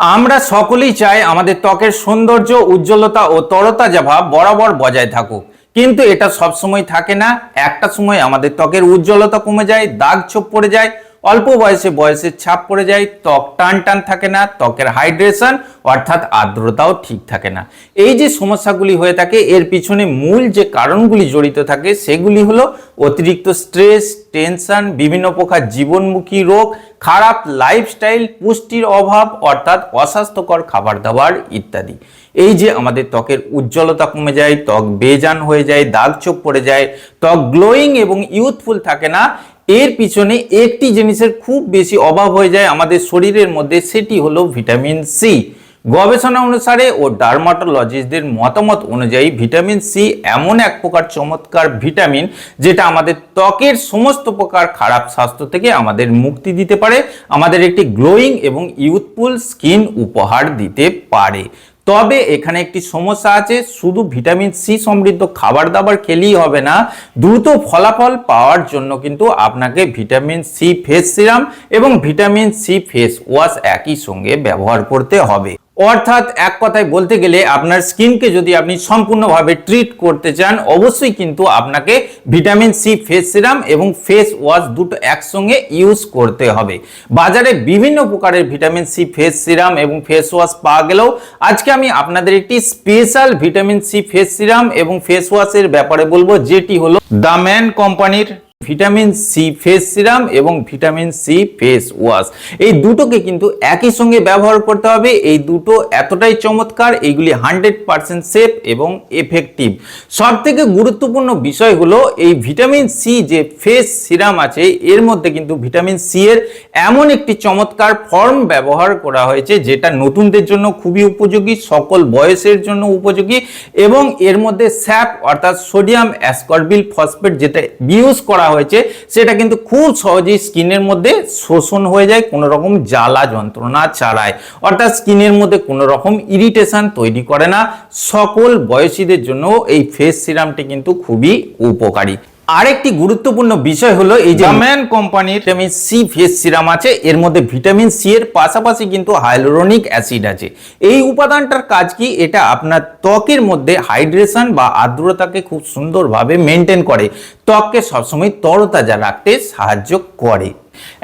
আমরা সকলেই চাই আমাদের ত্বকের সৌন্দর্য, উজ্জ্বলতা ও তরতাজা ভাব বরাবর বজায় থাকুক। কিন্তু এটা সবসময় থাকে না। একটা সময় আমাদের ত্বকের উজ্জ্বলতা কমে যায়, দাগ ছোপ পড়ে যায় অল্প বয়সে বয়সের ছাপ পড়ে যায়, ত্বক টান টান থাকে না, ত্বকের হাইড্রেশন অর্থাৎ আর্দ্রতাও ঠিক থাকে না। এই যে সমস্যাগুলি হয়ে থাকে, এর পিছনে মূল যে কারণগুলি জড়িত থাকে, সেগুলি হলো অতিরিক্ত স্ট্রেস, টেনশন, বিভিন্ন প্রকার জীবনমুখী রোগ, খারাপ লাইফস্টাইল, পুষ্টির অভাব অর্থাৎ অস্বাস্থ্যকর খাবার দাবার ইত্যাদি। এই যে আমাদের ত্বকের উজ্জ্বলতা কমে যায়, ত্বক বেজান হয়ে যায়, দাগ চোখ পড়ে যায়, ত্বক গ্লোয়িং এবং ইউথফুল থাকে না এর পিছনে একটি জিনিসের খুব বেশি অভাব হয়ে যায় আমাদের শরীরের মধ্যে, সেটি হলো ভিটামিন সি গবেষণা অনুসারে ও ডার্মাটোলজিস্টদের মতামত অনুযায়ী ভিটামিন সি এমন এক প্রকার চমৎকার ভিটামিন যেটা আমাদের ত্বকের সমস্ত প্রকার খারাপ স্বাস্থ্য থেকে আমাদের মুক্তি দিতে পারে, আমাদের একটি গ্লোয়িং এবং ইউথফুল স্কিন উপহার দিতে পারে। তবে এখানে একটি সমস্যা আছে, শুধু ভিটামিন সি সমৃদ্ধ খাবার দাবার খেলেই হবে না, দ্রুত ফলাফল পাওয়ার জন্য কিন্তু আপনাকে ভিটামিন সি ফেস সিরাম এবং ভিটামিন সি ফেস ওয়াশ একই সঙ্গে ব্যবহার করতে হবে। অর্থাৎ এক কথায় বলতে গেলে আপনার স্কিনকে যদি আপনি সম্পূর্ণভাবে ট্রিট করতে চান, অবশ্যই কিন্তু আপনাকে ভিটামিন সি ফেস সিরাম এবং ফেস ওয়াশ দুটো একসঙ্গে ইউজ করতে হবে। বাজারে বিভিন্ন প্রকারের ভিটামিন সি ফেস সিরাম এবং ফেস ওয়াশ পাওয়া গেলেও আজকে আমি আপনাদের একটি special vitamin C face serum এবং ফেস ওয়াশের ব্যাপারে বলব, যেটি হলো দ্য ম্যান কোম্পানির ভিটামিন সি ফেস সিরাম এবং ভিটামিন সি ফেস ওয়াশ। এই দুটোকে কিন্তু একই সঙ্গে ব্যবহার করতে হবে। এই দুটো এতটাই চমৎকার, এইগুলি হান্ড্রেড পার্সেন্ট সেফ এবং এফেক্টিভ। সব থেকে গুরুত্বপূর্ণ বিষয় হলো এই ভিটামিন সি যে ফেস সিরাম আছে, এর মধ্যে কিন্তু ভিটামিন সি এর এমন একটি চমৎকার ফর্ম ব্যবহার করা হয়েছে, যেটা নতুনদের জন্য খুবই উপযোগী, সকল বয়সের জন্য উপযোগী এবং এর মধ্যে স্যাপ অর্থাৎ সোডিয়াম অ্যাসকর্বিল ফসফেট, যেটা ইউজ করা হয়েছে, সেটা কিন্তু খুব সহজেই স্কিনের মধ্যে শোষণ হয়ে যায় কোনো রকম জ্বালা যন্ত্রণা ছাড়ায়। অর্থাৎ স্কিনের মধ্যে কোনো রকম ইরিটেশন তৈরি করে না। সকল বয়সীদের জন্য এই ফেস সিরামটি কিন্তু খুবই উপকারী। আরেকটি গুরুত্বপূর্ণ বিষয় হলো এই যে ম্যান কোম্পানির ভিটামিন সি ফেস সিরাম আছে এর মধ্যে ভিটামিন সি এর পাশাপাশি কিন্তু হাইলোরনিক অ্যাসিড আছে। এই উপাদানটার কাজ কি? এটা আপনার ত্বকের মধ্যে হাইড্রেশন বা আর্দ্রতাকে খুব সুন্দরভাবে মেনটেন করে। ত্বককে সবসময় তরতাজা রাখতে সাহায্য করে।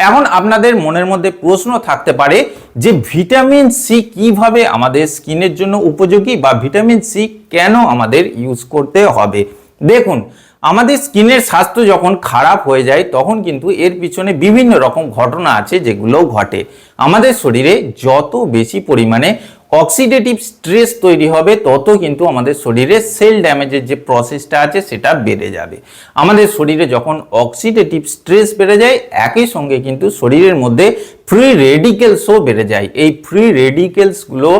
এখন আপনাদের মনের মধ্যে প্রশ্ন থাকতে পারে যে ভিটামিন সি কীভাবে আমাদের স্কিনের জন্য উপযোগী বা ভিটামিন সি কেন আমাদের ইউজ করতে হবে? দেখুন আমাদের স্কিনের স্বাস্থ্য যখন খারাপ হয়ে যায়, তখন কিন্তু এর পিছনে বিভিন্ন রকম ঘটনা আছে যেগুলো ঘটে। আমাদের শরীরে যত বেশি পরিমাণে অক্সিডেটিভ স্ট্রেস তৈরি হবে, তত কিন্তু আমাদের শরীরে সেল ড্যামেজের যে প্রসেসটা আছে, সেটা বেড়ে যাবে। আমাদের শরীরে যখন অক্সিডেটিভ স্ট্রেস বেড়ে যায়, একই সঙ্গে কিন্তু শরীরের মধ্যে ফ্রি রেডিকেলসও বেড়ে যায়। এই ফ্রি রেডিকেলসগুলো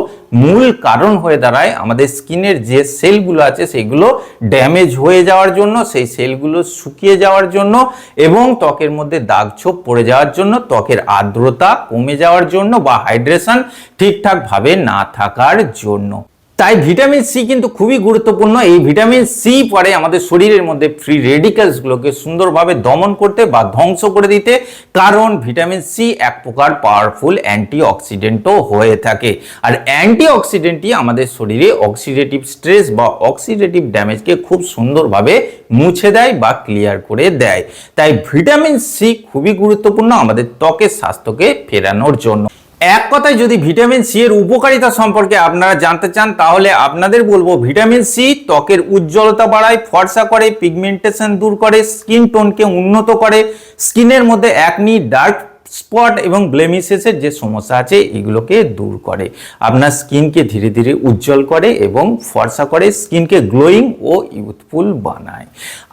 মূল কারণ হয়ে দাঁড়ায় আমাদের স্কিনের যে সেলগুলো আছে, সেগুলো ড্যামেজ হয়ে যাওয়ার জন্য, সেই সেলগুলো শুকিয়ে যাওয়ার জন্য এবং ত্বকের মধ্যে দাগ ছোপ পড়ে যাওয়ার জন্য, ত্বকের আর্দ্রতা কমে যাওয়ার জন্য বা হাইড্রেশন ঠিকঠাকভাবে না থাকার জন্য। তাই ভিটামিন সি কিন্তু খুবই গুরুত্বপূর্ণ। এই ভিটামিন সি পরে আমাদের শরীরের মধ্যে ফ্রি রেডিক্যালসগুলোকে সুন্দরভাবে দমন করতে বা ধ্বংস করে দিতে কারণ ভিটামিন সি এক প্রকার পাওয়ারফুল অ্যান্টি অক্সিডেন্টও হয়ে থাকে। আর অ্যান্টি অক্সিডেন্টই আমাদের শরীরে অক্সিডেটিভ স্ট্রেস বা অক্সিডেটিভ ড্যামেজকে খুব সুন্দরভাবে মুছে দেয় বা ক্লিয়ার করে দেয়। তাই ভিটামিন সি খুবই গুরুত্বপূর্ণ আমাদের ত্বকের স্বাস্থ্যকে ফেরানোর জন্য। এক কথায় যদি ভিটামিন সি এর উপকারিতা সম্পর্কে আপনারা জানতে চান, তাহলে আপনাদের বলব ভিটামিন সি ত্বকের উজ্জ্বলতা বাড়ায়, ফর্সা করে পিগমেন্টেশন দূর করে স্কিন টোনকে উন্নত করে স্কিনের মধ্যে একনি ডার্ক স্পট এবং ব্লেমিসেসের যে সমস্যা আছে, এগুলোকে দূর করে। আপনার স্কিনকে ধীরে ধীরে উজ্জ্বল করে এবং ফর্সা করে, স্কিনকে গ্লোয়িং ও ইউথফুল বানায়।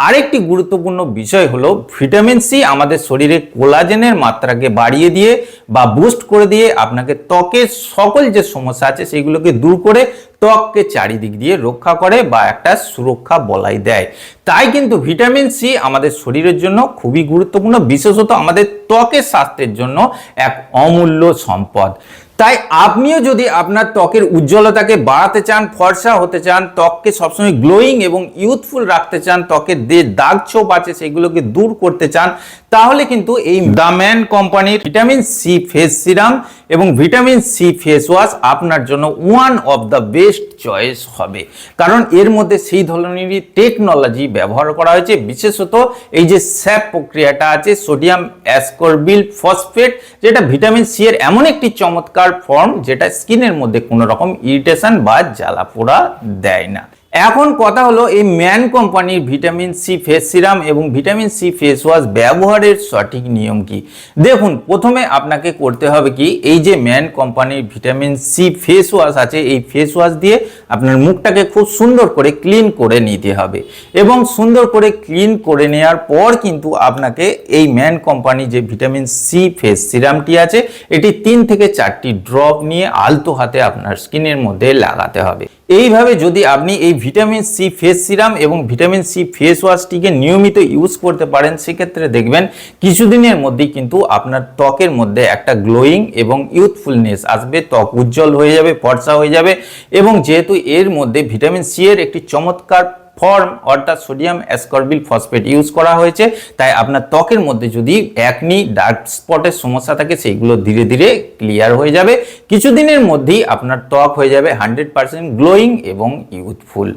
আরেকটি গুরুত্বপূর্ণ বিষয় হলো, ভিটামিন সি আমাদের শরীরে কোলাজেনের মাত্রাকে বাড়িয়ে দিয়ে বা বুস্ট করে দিয়ে আপনাকে ত্বকের সকল যে সমস্যা আছে, সেগুলোকে দূর করে ত্বককে চারিদিক দিয়ে রক্ষা করে বা একটা সুরক্ষা বলাই দেয়। তাই কিন্তু ভিটামিন সি আমাদের শরীরের জন্য খুবই গুরুত্বপূর্ণ, বিশেষত আমাদের ত্বকের স্বাস্থ্যের জন্য এক অমূল্য সম্পদ। তাই আপনিও যদি আপনার ত্বকের উজ্জ্বলতাকে বাড়াতে চান, ফর্সা হতে চান, ত্বককে সবসময় গ্লোয়িং এবং ইউথফুল রাখতে চান, ত্বকের যে দাগ ছোপ আছে সেগুলোকে দূর করতে চান, তাহলে কিন্তু এই দ্য ম্যান কোম্পানির ভিটামিন সি ফেস সিরাম এবং ভিটামিন সি ফেস ওয়াশ আপনার জন্য one of the best choice হবে। কারণ এর মধ্যে সেই ধরনেরই টেকনোলজি ব্যবহার করা হয়েছে। বিশেষত এই যে স্যাপ প্রক্রিয়াটা আছে, সোডিয়াম অ্যাসকর্বিল ফসফেট, যেটা ভিটামিন সি এর এমন একটি চমৎকার ফর্ম যেটা স্কিনের মধ্যে কোনো রকম ইরিটেশন বা জ্বালা পোড়া দেয় না। এখন কথা হলো এই ম্যান কোম্পানির ভিটামিন সি ফেস সিরাম এবং ভিটামিন সি ফেস ওয়াশ ব্যবহারের সঠিক নিয়ম কি? দেখুন, প্রথমে আপনাকে করতে হবে কি, এই যে ম্যান কোম্পানির ভিটামিন সি ফেস ওয়াশ আছে, এই ফেস ওয়াশ দিয়ে আপনার মুখটাকে খুব সুন্দর করে ক্লিন করে নিতে হবে। এবং সুন্দর করে ক্লিন করে নেওয়ার পর কিন্তু আপনাকে এই ম্যান কোম্পানি যে ভিটামিন সি ফেস সিরামটি আছে, এটি তিন থেকে চারটি ড্রপ নিয়ে আলতো হাতে আপনার স্কিনের মধ্যে লাগাতে হবে। এইভাবে যদি আপনি এই ভিটামিন সি ফেস সিরাম এবং ভিটামিন সি ফেস ওয়াশটিকে নিয়মিত ইউজ করতে পারেন, সেক্ষেত্রে দেখবেন কিছুদিনের মধ্যেই কিন্তু আপনার ত্বকের মধ্যে একটা গ্লোয়িং এবং ইউথফুলনেস আসবে। ত্বক উজ্জ্বল হয়ে যাবে, ফর্সা হয়ে যাবে এবং যেহেতু এর মধ্যে ভিটামিন সি এর একটি চমৎকার ফর্ম অর্থাৎ সোডিয়াম অ্যাসকর্বিল ফসফেট ইউজ করা হয়েছে। তাই আপনার ত্বকের মধ্যে যদি একনি ডার্ক স্পটের সমস্যা থাকে, সেইগুলো ধীরে ধীরে ক্লিয়ার হয়ে যাবে। কিছুদিনের মধ্যেই আপনার ত্বক হয়ে যাবে হান্ড্রেড পার্সেন্ট গ্লোয়িং এবং ইউথফুল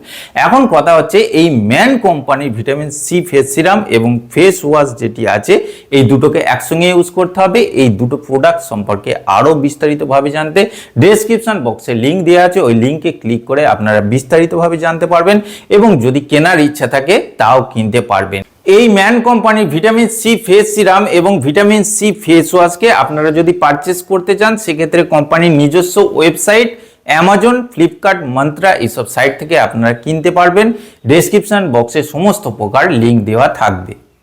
এখন কথা হচ্ছে, এই ম্যান কোম্পানির ভিটামিন সি ফেস সিরাম এবং ফেস ওয়াশ যেটি আছে, এই দুটোকে একসঙ্গে ইউজ করতে হবে। এই দুটো প্রোডাক্ট সম্পর্কে আরও বিস্তারিতভাবে জানতে ডেসক্রিপশন বক্সে লিঙ্ক দেওয়া আছে। ওই লিঙ্কে ক্লিক করে আপনারা বিস্তারিতভাবে জানতে পারবেন এবং যদি কেনার ইচ্ছা থাকে, তাও কিনতে পারবেন। এই ম্যান কোম্পানির ভিটামিন সি, ফেস সিরাম এবং ভিটামিন সি, ফেস ওয়াশকে আপনারা যদি পারচেস করতে চান, সেক্ষেত্রে কোম্পানির নিজস্ব ওয়েবসাইট অ্যামাজন ফ্লিপকার্ট মন্ত্রা এইসব সাইট থেকে আপনারা কিনতে পারবেন। ডেসক্রিপশন বক্সে সমস্ত প্রকার লিঙ্ক দেওয়া থাকবে।